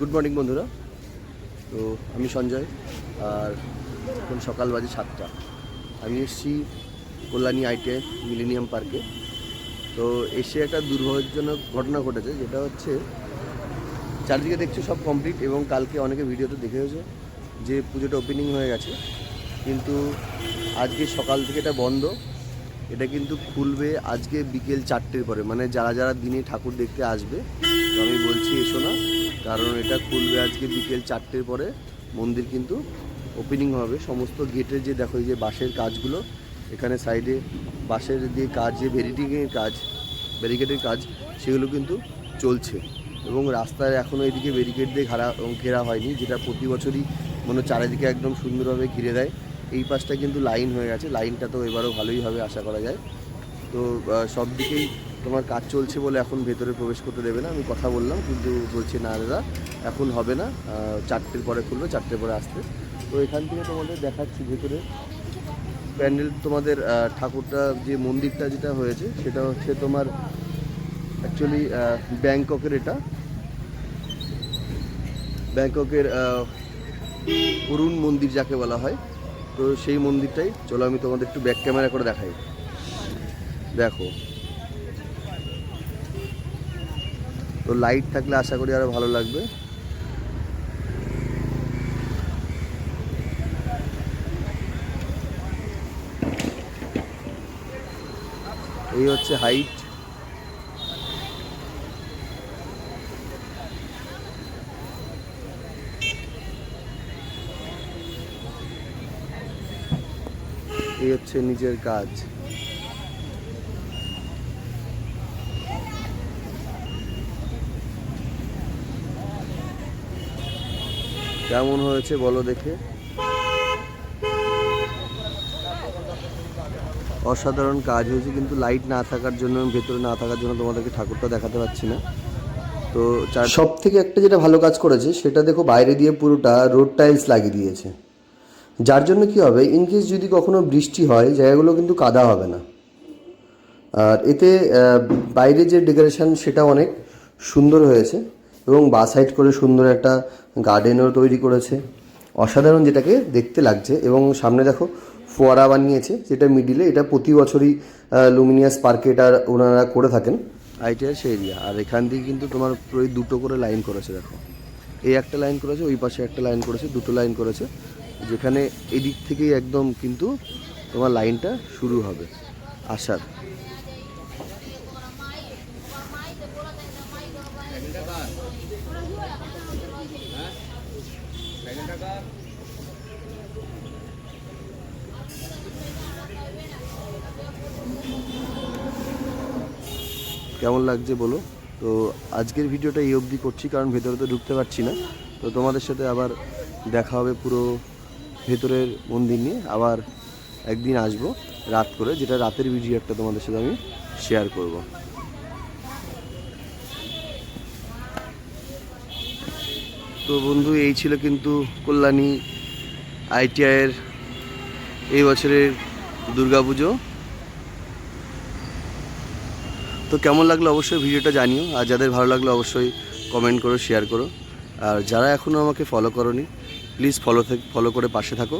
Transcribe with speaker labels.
Speaker 1: Good morning বন্ধুরা। তো আমি সঞ্জয়, আর এখন সকাল বাজে সাতটা। আমি এসেছি কল্যাণী আইটিআই মিলেনিয়াম পার্কে। তো এসে একটা দুর্ভাগ্যজনক ঘটনা ঘটেছে, যেটা হচ্ছে চারদিকে দেখছ সব কমপ্লিট এবং কালকে অনেকে ভিডিওতে দেখেওছে যে পুজোটা ওপেনিং হয়ে গেছে। কিন্তু আজকে সকাল থেকে এটা বন্ধ। এটা কিন্তু খুলবে আজকে বিকেল চারটের পরে। মানে যারা যারা দিনে ঠাকুর দেখতে আসবে, তো আমি বলছি এসো না। কারণ এটা খুলবে আজকে বিকেল চারটের পরে। মন্দির কিন্তু ওপেনিং হবে। সমস্ত গেটের যে দেখো যে বাঁশের কাজগুলো, এখানে সাইডে বাঁশের যে কাজ, যে ভেরিটিংয়ের কাজ ব্যারিকেডের কাজ, সেগুলো কিন্তু চলছে। এবং রাস্তায় এখনও এদিকে ব্যারিকেড দিয়ে ঘেরা ঘেরা হয়নি, যেটা প্রতি বছরই মনে চারিদিকে একদম সুন্দরভাবে ঘিরে দেয়। এই পাশটা কিন্তু লাইন হয়ে গেছে। লাইনটা তো এবারও ভালোই হবে, আশা করা যায়। তো সব দিকেই তোমার কাজ চলছে বলে এখন ভেতরে প্রবেশ করতে দেবে না, আমি কথা বললাম, কিন্তু বলছে, না দাদা, এখন হবে না চারটের পরে খুলবে, চারটের পরে আসতে তো এখান থেকে তোমাদের দেখাচ্ছি ভেতরে। প্যান্ডেল তোমাদের ঠাকুরটা যে মন্দিরটা যেটা হয়েছে, সেটা হচ্ছে তোমার অ্যাকচুয়ালি ব্যাংককের এটা। ব্যাংককের অরুণ মন্দির যাকে বলা হয়, তো সেই মন্দিরটাই। চলো আমি তোমাদের একটু ব্যাক ক্যামেরা করে দেখাই। দেখো। তো লাইট থাকলে আশা করি আরও ভালো লাগবে। এই হচ্ছে হাইট এই হচ্ছে নিজের কাজ। কেমন হয়েছে বলো দেখে। অসাধারণ কাজ হয়েছে, কিন্তু লাইট না থাকার জন্য ভেতরে না থাকার জন্য তোমাদেরকে ঠাকুরটা দেখাতে পাচ্ছি না। তো সব থেকে একটা যেটা ভালো কাজ করেছে, সেটা দেখো বাইরে দিয়ে পুরোটা রোড টাইলস লাগিয়ে দিয়েছে। যার জন্য কি হবে ইন কেস যদি কখনো বৃষ্টি হয়, জায়গাগুলো কিন্তু কাদা হবে না। আর এতে বাইরে যে ডেকোরেশন সেটা অনেক সুন্দর হয়েছে। এবং বা সাইড করে সুন্দর একটা গার্ডেনও তৈরি করেছে। অসাধারণ যেটাকে দেখতে লাগছে এবং সামনে দেখো ফোয়ারা বানিয়েছে, যেটা মিডিলে এটা প্রতি বছরই লুমিনিয়াস পার্কে এটা ওনারা করে থাকেন। আইটিআর সেই এরিয়া। আর এখান থেকে কিন্তু তোমার এই দুটো করে লাইন করেছে দেখো। এই একটা লাইন করেছে, ওই পাশে একটা লাইন করেছে, দুটো লাইন করেছে। যেখানে এদিক থেকেই একদম কিন্তু তোমার লাইনটা শুরু হবে। আসার। কেমন লাগছে বলো? তো আজকের ভিডিওটা এই অবধি করছি, কারণ ভেতরে তো ঢুকতে পারছি না। তো তোমাদের সাথে আবার দেখা হবে পুরো ভেতরের মন্দির নিয়ে। আবার একদিন আসব রাত করে, যেটা রাতের ভিডিও একটা তোমাদের সাথে আমি শেয়ার করব। তো বন্ধু, এই ছিল কিন্তু কল্যাণী আইটিআইয়ের এই বছরের দুর্গাপুজো তো কেমন লাগল অবশ্যই ভিডিওটা জানিও, আর যাদের ভালো লাগল অবশ্যই কমেন্ট করো শেয়ার করো। আর যারা এখনও আমাকে ফলো করনি প্লিজ ফলো ফলো করে পাশে থাকো।